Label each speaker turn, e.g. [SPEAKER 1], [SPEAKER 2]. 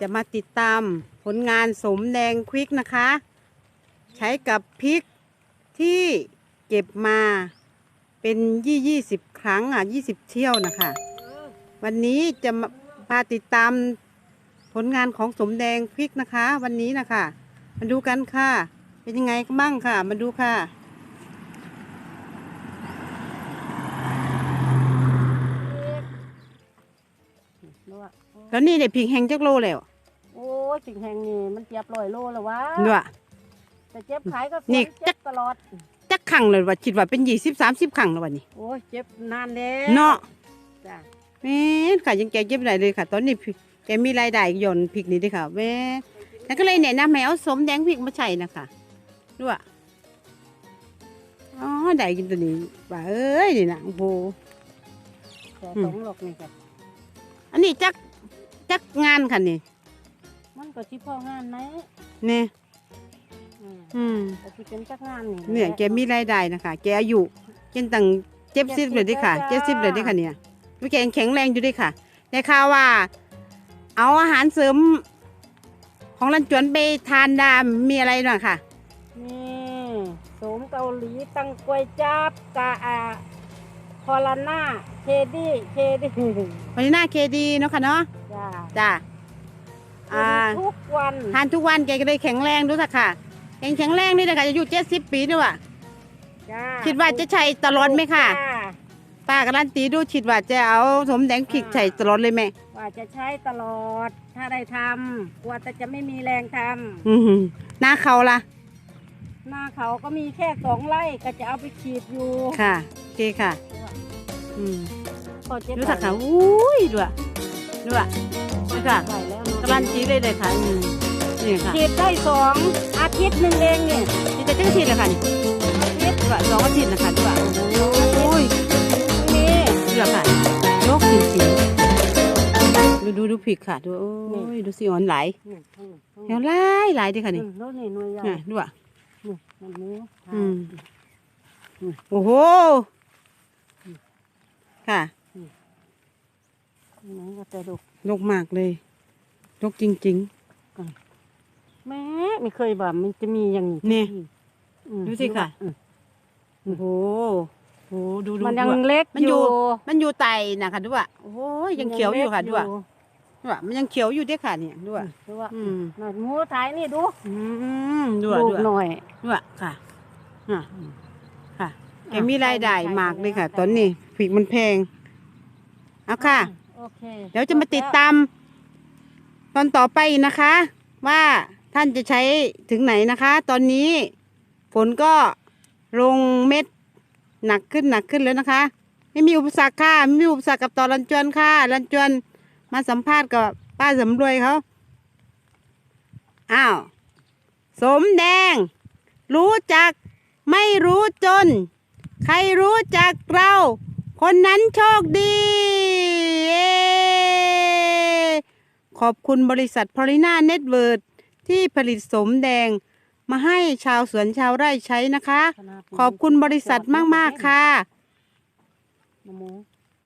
[SPEAKER 1] จะมาติดตามผลงานสมแดงควิกนะคะ ใช้กับพริกที่เก็บมาเป็นยี่ยี่สิบครั้งอะยี่สิบเที่ยวนะคะ วันนี้จะมาพาติดตามผลงานของสมแดงพริกนะคะ วันนี้นะคะ มาดูกันค่ะ เป็นยังไงบ้างค่ะ มาดูค่ะแล้วนี่เด็กพริกแห้งจักโลแล้ว
[SPEAKER 2] โอ้ย สิ่งแห่งนี้มันเจ็บลอยโลแล้ววะ
[SPEAKER 1] ด้วย
[SPEAKER 2] แต่เจ็บขายก็
[SPEAKER 1] นี่
[SPEAKER 2] เจ็บตลอด
[SPEAKER 1] จักขังเลยว่าคิดว่าเป็นยี่สิบสามสิบขังแล้ววันนี้
[SPEAKER 2] โอ้ยเจ็บนานแล้ว
[SPEAKER 1] เนาะ
[SPEAKER 2] จ้ะ
[SPEAKER 1] แม่นค่ะยังแกเย็บได้เลยค่ะ ตอนนี้พริกแกมีรายได้หย่อนพริกนี่ด้วยค่ะแม่แล้วก็เลยแนะนำให้เอาสมแดงพริกมาใช้นะคะด้วยอ๋อได้กินตัวนี้ว่าเอ้ยนี่นะโอ้โห
[SPEAKER 2] แต่
[SPEAKER 1] อืม
[SPEAKER 2] สองหลอกนี่จ้ะ
[SPEAKER 1] อันนี้จักจักงานค่ะนี่
[SPEAKER 2] มัน ก็ชิพ่องานไหม
[SPEAKER 1] เนี่ย
[SPEAKER 2] อืม
[SPEAKER 1] อืม
[SPEAKER 2] แต่ที่เป็นจักงานนี่
[SPEAKER 1] เนี่ยแกมีรายได้นะคะ แกอายุเจนตั้งเจ็บสิบเลยเดิค่ะ
[SPEAKER 2] 70
[SPEAKER 1] เจ็บสิบเลยเดิค่ะเนี่ยดูแกยังแข็งแรงอยู่เด้วยค่ะได้ข่าวว่า เอาอาหารเสริม ของรันจวนไปทานดามมีอะไรหน่อยค่ะ
[SPEAKER 2] นี่โสมเกาหลีตังกวยจับกาอาคอลาน่าเคดี้เคดี้
[SPEAKER 1] วันนี้หน้าเคดีเนาะค่ะเนาะ
[SPEAKER 2] จ้า
[SPEAKER 1] จ้า อ่า
[SPEAKER 2] ทุกวัน
[SPEAKER 1] ทานทุกวันแกก็ได้แข็งแรงดูสักค่ะแข็งแข็งแรงนี่นะคะอายุเจ็ดสิบปีด้วยว่ะ
[SPEAKER 2] จ้า
[SPEAKER 1] คิดว่าจะใช้ตลอดไหมค่ะ
[SPEAKER 2] จ้า
[SPEAKER 1] ป้าการันตีดูคิดว่าจะเอาสมแดงขิกใช้ตลอดเลยไหม
[SPEAKER 2] ว่าจะใช้ตลอด ถ้าได้ทำกลัวแต่จะไม่มีแรงท
[SPEAKER 1] อือหือหน้าเขาล่ะำ
[SPEAKER 2] หน้าเขาก็มีแค่สองไร่ก็จะเอาไปฉีดอยู่
[SPEAKER 1] ค่ะโอเคค่ะ อืม
[SPEAKER 2] พอเจ็บ
[SPEAKER 1] ดูสักค่ะอุ้ยดูอะดูอะดูค่ะ
[SPEAKER 2] ไหวแล้วเนอะ
[SPEAKER 1] การันตีเลยเลยค่ะอืมนี่ค่ะ
[SPEAKER 2] ฉีดได้สองอาทิตย์หนึ่งเองเนี่ย
[SPEAKER 1] นี่จะจังทีเลยค่ะนี่
[SPEAKER 2] อาทิตย์
[SPEAKER 1] ดูอะสองอาทิตย์นะคะดูอะโอ้ย
[SPEAKER 2] นี้
[SPEAKER 1] ดูอะค่ะยกจริงๆดูดูดูผิดค่ะดูโอ้ยดูสิอ่อนไหลาย
[SPEAKER 2] นี่ข้างหลังข้างห
[SPEAKER 1] เดี๋
[SPEAKER 2] ลั
[SPEAKER 1] ยว
[SPEAKER 2] ง
[SPEAKER 1] หลายหลายดีค่ะนี่
[SPEAKER 2] อืมแล้วนี่หน่วยใหญ่
[SPEAKER 1] อะดูอะ
[SPEAKER 2] นี่มันนี้
[SPEAKER 1] อืมโอ้โหค่ะ
[SPEAKER 2] ไหนก็จะดู
[SPEAKER 1] ลกมากเลย ลกจริง
[SPEAKER 2] แม่ไม่เคยแบบมันจะมีอย่างนี้
[SPEAKER 1] นี่
[SPEAKER 2] อืม
[SPEAKER 1] ดูสิค่ะ
[SPEAKER 2] อืม
[SPEAKER 1] ๆ โอ้โหโอ้โหดูดู
[SPEAKER 2] มันยัง
[SPEAKER 1] ดูอะ
[SPEAKER 2] เล็ก
[SPEAKER 1] มัน
[SPEAKER 2] อ
[SPEAKER 1] อยู่
[SPEAKER 2] ยู่
[SPEAKER 1] มันอยู่ไตนะคะดูอะโอ้โหยังเขียวอยู่ค่ะดูอะดูอะมันยังเขียวอยู่เด้อค่ะเนี่ยดูอะ
[SPEAKER 2] ดูว่า
[SPEAKER 1] อืม
[SPEAKER 2] หน่อยหมูถ่ายนี่ดู
[SPEAKER 1] อืมดูอะ
[SPEAKER 2] ลู
[SPEAKER 1] ดู
[SPEAKER 2] ก
[SPEAKER 1] อะ
[SPEAKER 2] หน่อย
[SPEAKER 1] ดูอะค่ะอะค่ะแกมีรายได้มากเลยค่ะ ตอนนี้ผิกมันแพงเอาค่ะ
[SPEAKER 2] โอเค
[SPEAKER 1] เดี๋ยวจะมาติดตามต อนต่อไปนะคะ ว่าท่านจะใช้ถึงไหนนะคะ ตอนนี้ฝนก็ลงเม็ดหนักขึ้นหนักขึ้นแล้วนะคะ ไม่มีอุปสรรคค่ะไม่มีอุปสรรคกับต่อรันจวนค่ะรันจวนมาสัมภาษณ์กับป้าสำรวยเขาอ้าวสมแดง รู้จักไม่รู้จน ใครรู้จักเรา คนนั้นโชคดีเย้ ขอบคุณบริษัทพอลิน่าเน็ตเวิร์ดที่ผลิตสมแดง มาให้ชาวสวนชาวไร่ใช้นะคะ ขอบคุณบริษัทมาก ๆ ค่ะ
[SPEAKER 2] หมู